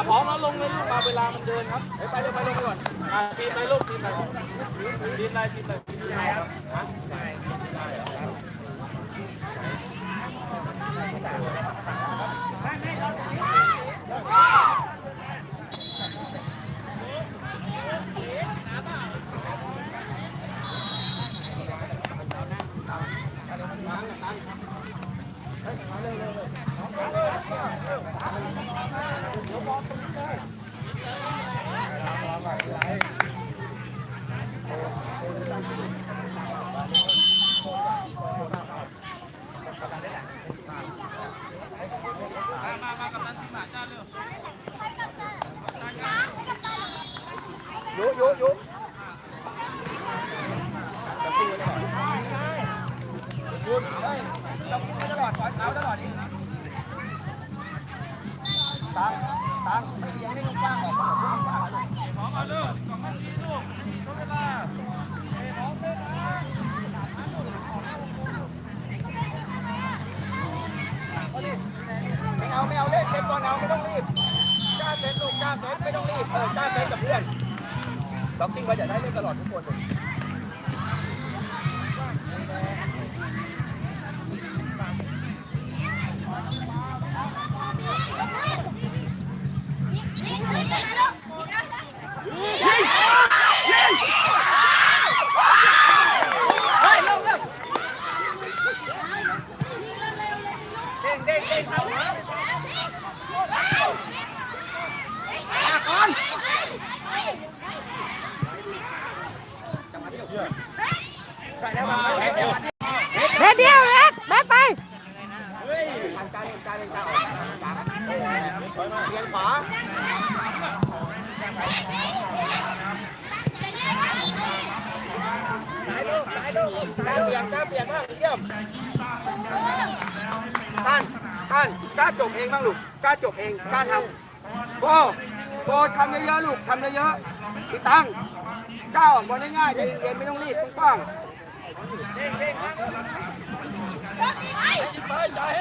มาพร้อมแล้วลงเลยลูกมาเวลามันเดินครับไปเลยไปเลยไปก่อนอ่าทีมไปลูกทีมไปทีมอะไรทีมอะไรทีมอะไรครับฮะมามากับตันทีมหาจ้าเร็ว ยุยุยุยุเฮ้ยเราพูด ตลอดปล่อยเท้าตลอดดิตังตังไม่เลี้ยงให้กว้างออกมาแบบกว้างเลยพร้อมมาเร็วสองนาทีลูกทดเวลาเฮ้ยพร้อมเต้นนะไม่เอาไม่เอาเล่นเซตก่อนเอาไม่ต้องรีบกล้าเซตลูกกล้าเซตไม่ต้องรีบเออกล้าเซตกับเพื่อนล็อกกิ้งไว้อย่าได้เล่นตลอดทุกคนเลย เด้งเด้งเด้งครับมาก่อนใส่ได้มาใส่ได้มา เด็ดเดียวเด็ดเด็ดไป ทำการเล่นการเล่นการออกเรียนขวาไหนลูกไหน กกล้าเปลี่ยนกล้าเปลี่ยนบ้างเยี่ยมท่านท่านกล้าจบเองบ้างลูกกล้าจบเองกล้าทำโบโบทำเยอะๆลูกทำเยอะๆพี่ตั้งก้าวออกบอลง่ายๆใจเย็นๆไม่ต้องรีบกว้างๆเด้งเด้งครับ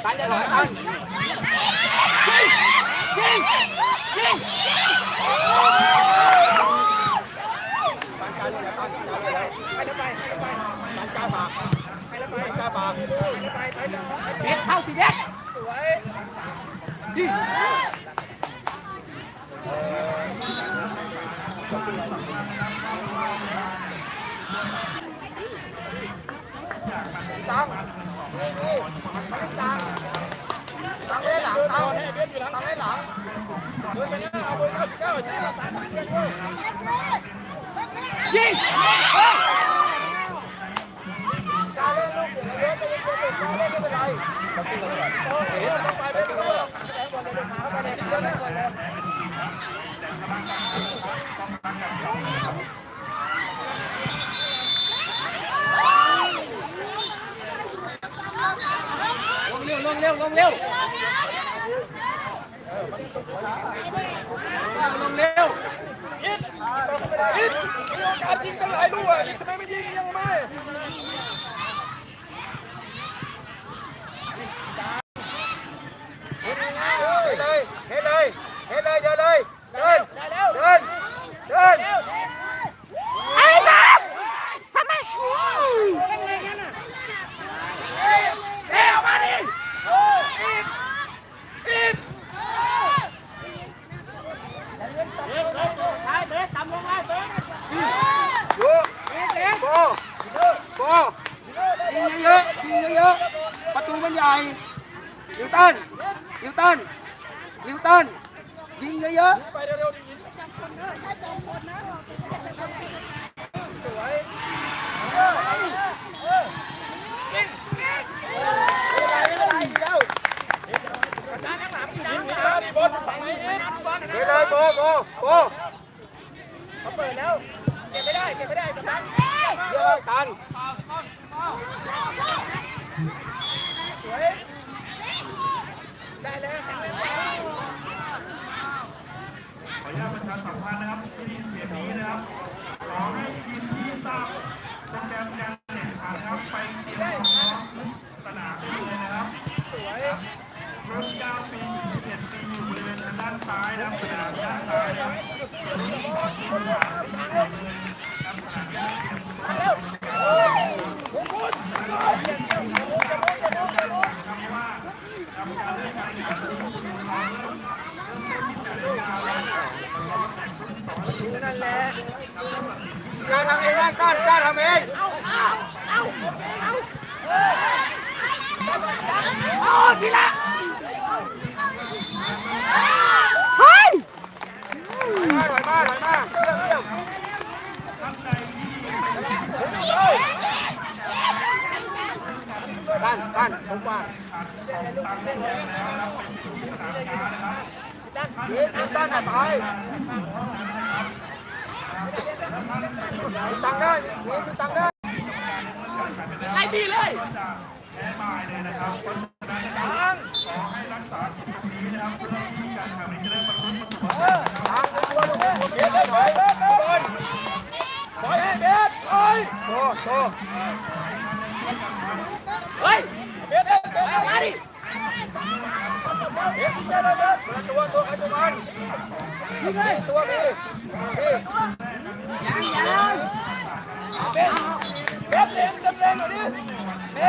ตันจะถอยตัน ตันการเลยนะตันการเลยไปแล้วไปไปแล้วไปตันกล้าปากไปแล้วไปกล้าปากไปแล้วไปไปต่อไปต่อเด็ดเข้าสิเด็ดสวยตังนี่นี่ไม่ต้องตังตังไว้หลังตังตังไว้หลังเดินไปหน้าเอาเบอร์เก้าสิบเก้าใช่ไหม ยิงการเล่นลูกอย่างเยอะจะยังเป็นการเล่นไม่เป็นไรตังขึ้นเลยก่อนโอเคต้องไปไม่เป็นไรหรอกแทงบอลเลยเข้าไปในเยอะแม่ก่อนเลยลงเร็วลงเร็วลงเร็ว ลงเร็วอิดอิดมีโอกาสยิงตั้งหลายลูกอะอิดทำไมไม่ยิงยังไม่เฮ็ดเลยเฮ็ดเลยเดินเลยเดินเลยเดินเดินเดิน ไอ้จับทำไม เร็วมาดิดูโบโบยิงเยอะๆยิงเยอะๆประตูมันใหญ่นิวตันนิวตันนิวตันยิงเยอะ ไปเร็วๆดิ ๆสวยไม่เป็นไรไม่เป็นไรเดี๋ยว อิดมีตาดีบอลฝั่งไหนอิด เดี๋ยวเลยโบโบโบเขาเปิดแล้วเก็บไม่ได้เก็บไม่ได้ตรงนั้นเยอะตันสวยได้เลยแข็งแรงแล้ว ขออนุญาตประ ชาสัมพันธ์นะครับที่เสียนี้นะครับขอให้ทีมที่ทราบโปรแกรมการ ทำเองได้กล้ากล้าทำเองโอ้ทีละเฮ้ยมาถอยมาถอยมาเยี่ยมเยี่ยมด้านด้านผมว่าด้านด้านไหนไป ตังได้มีตังได้ไล่ดีเลยแพ้บายเลยนะครับเพราะฉะนั้นนะครับขอให้รักษาจุดตรงนี้นะครับเพื่อที่การแข่งขันจะได้ประพฤติประสบผลนะครับเบียดเลยถอยถอยถอยให้เบียดถอยโตโตเฮ้ยเบ็ดเบ็ดมาดิเบียดเบียดเลยเบียดตัวตัวใครตัวมันนี่ไงตัวพี่พี่ยังยังเบียดเบียดเลี้ยงเต็มแรงหน่อยด เบีย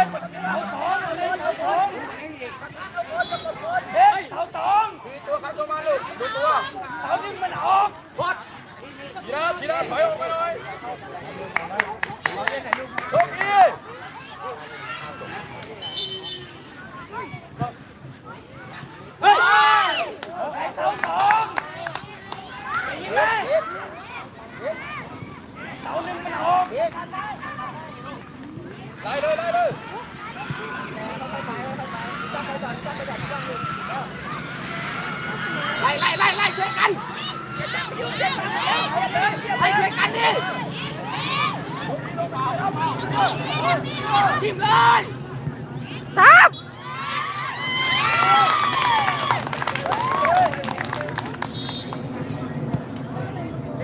ดเอาสองเอาเลยเอาสองเบียดเอาสองทีตัวใครตัวมันลูกดูตัวเอานิ่งมันออกพดทีละทีละถอยออกมาหน่อยลูกพี่ เฮ้ย เอาสองยิงเลยเสาหนึ่งมันออกไล่เลยไล่เลย ไล่ไล่ไล่ไล่ช่วยกันไล่ช่วยกันดิทีมเลยทับ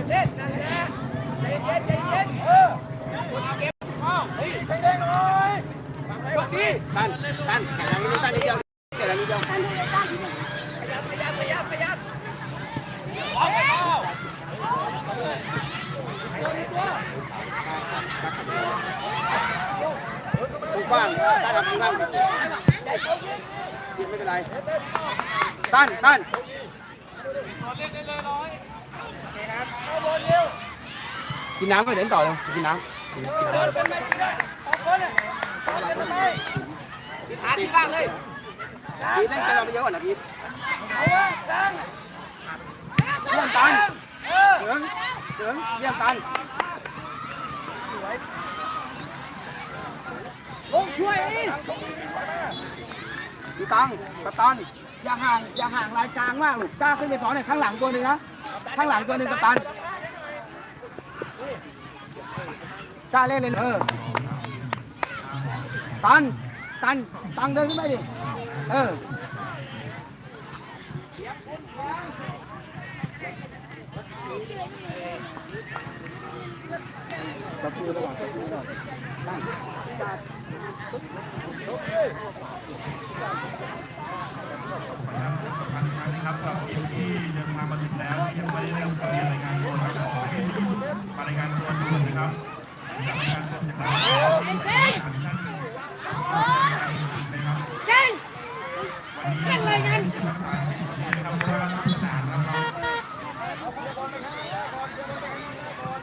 เล่นนั่นแหละใจเย็นใจเย็นเออเฮ้ยแดงหน่อยทำไรแบบนี้ตันตันแข่งอย่างนี้ตันนิดเดียวแข่งอย่างนี้เดียวขยับขยับขยับขยับถูกบ้างตันทำเองบ้างไม่เป็นไรตันตันกินน้ำไปเดินต่อเลยกินน้ำกินน้ำ หาที่บ้างเลยพีทเล่นเกมเราไปเยอะกว่านะพีทเยี่ยมตันเถิงเถิงเยี่ยมตันลงช่วยพี่ตังกัปตันอย่าห่างอย่าห่างรายกลางมากลูกกล้าขึ้นไปสอนหน่อยข้างหลังตัวหนึ่งนะข้างหลังตัวหนึ่งกัปตันกล้าเล่นเลยเออ ตัน ตัน ตังเดินขึ้นไปดิ เออตะปูระหว่างตะปูระหว่างตั้งครับสำหรับทีมที่เดินทางมาถึงแล้วยังไม่ได้เรายงานตัวนะครับขอให้มารายงานตัวด่วนนะครับจะรายงานตัวจากเรานะครับ เก่งเก่งเลยกัน นะครับเพราะว่าสนามนะครับ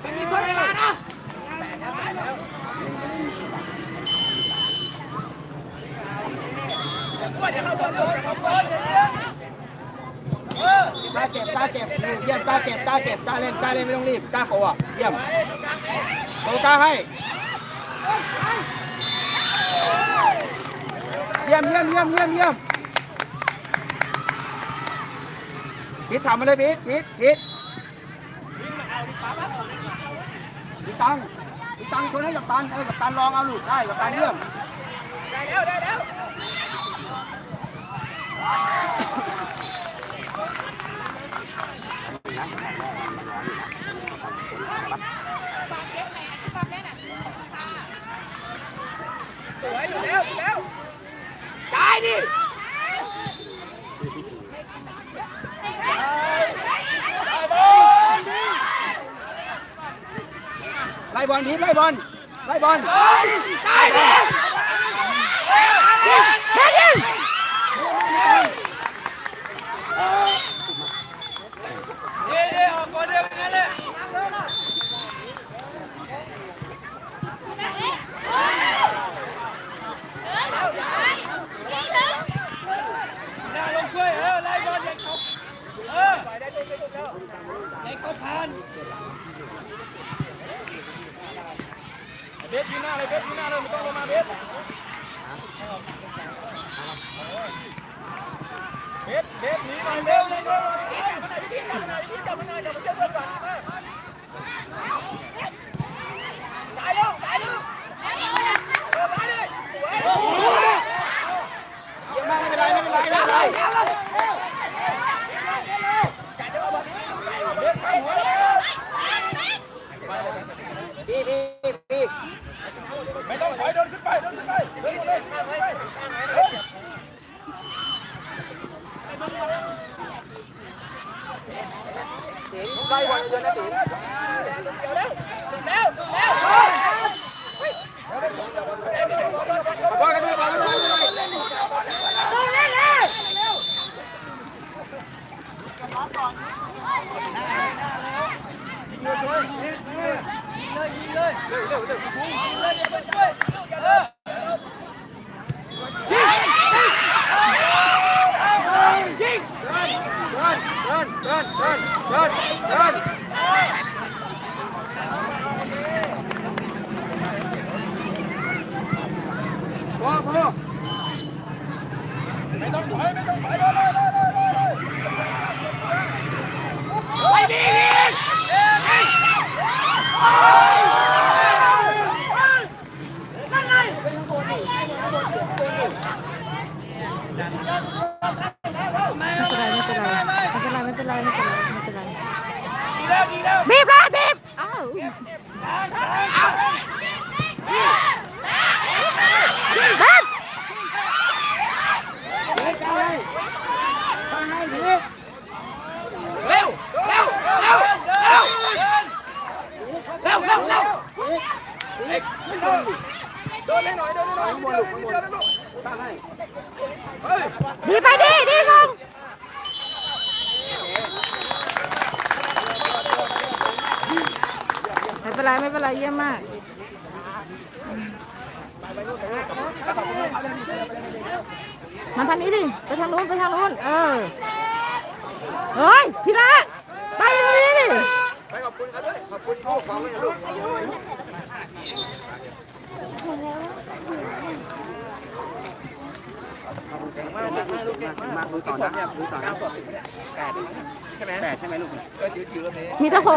ไม่มีทดเวลานะกล้าเก็บกล้าเก็บเยี่ยมกล้าเก็บกล้าเก็บกล้าเล่นกล้าเล่นไม่ต้องรีบกล้าโกอะเยี่ยมโกกาให้เยี่ยมเยี่ยมเยี่ยมเยี่ยมเยี่ยมพีททำมาเลยพีทพีทพีท พีตังพีตังชนให้กับตันเออกับตันลองเอาลูกใช่กับตันเรื่องได้แล้วได้แล้วสวยอยู่แล้วอยู่แล้วได้ดิ บอลพีทไล่บอลไล่บอลได้ดินี่นี่ออกก่อนเดียวกันงั้นเลย หน้าลงช่วยเออไล่บอลเด็กเขาเออเด็กเขาผ่าน เบสยืนหน้าเลยเบสยืนหน้าเลยไม่ต้องลงมาเบสเบสเบสหนีหน่อยเบสหนีหน่อย เยี่ยมมากไม่เป็นไรไม่เป็นไรไม่เป็นไร พี่พี่พี่ไม่ต้องถอยเดินขึ้นไปเดินขึ้นไปเดินเลย สิงไล่บอลเดินนะสิงขอโทษกันด้วยขอโทษกันด้วย เดินเดินเดินเดินเดินเดินเดินพอพอ ไม่ต้องถอยไม่ต้องถอยเลยเลยเลยเลยเลย ไม่เป็นไรไม่เป็นไรไม่เป็นไรไม่เป็นไรไม่เป็นไรไม่เป็นไร ดีแล้วดีแล้ว บีบเลยบีบอ้าวบัน เร็วเร็วเร็วเร็วเร็วเร็วเร็วโดนให้หน่อยโดนให้หน่อยข้างบนลูกข้างบนตั้งให้ดีไปดีดีส่งไม่เป็นไรไม่เป็นไรเยี่ยมมาก มาทางนี้ดิ ไปทางนู้น ไปทางนู้น เออ เฮ้ย ทีละ ไปตรงนี้ดิ ไปขอบคุณเขาด้วย ขอบคุณผู้ปกครองด้วยนะลูกเก่งมากมากลูกเก่งมากดูต่อนะดูต่อนะแปดใช่ไหมแปดใช่ไหมลูกมีแต่หก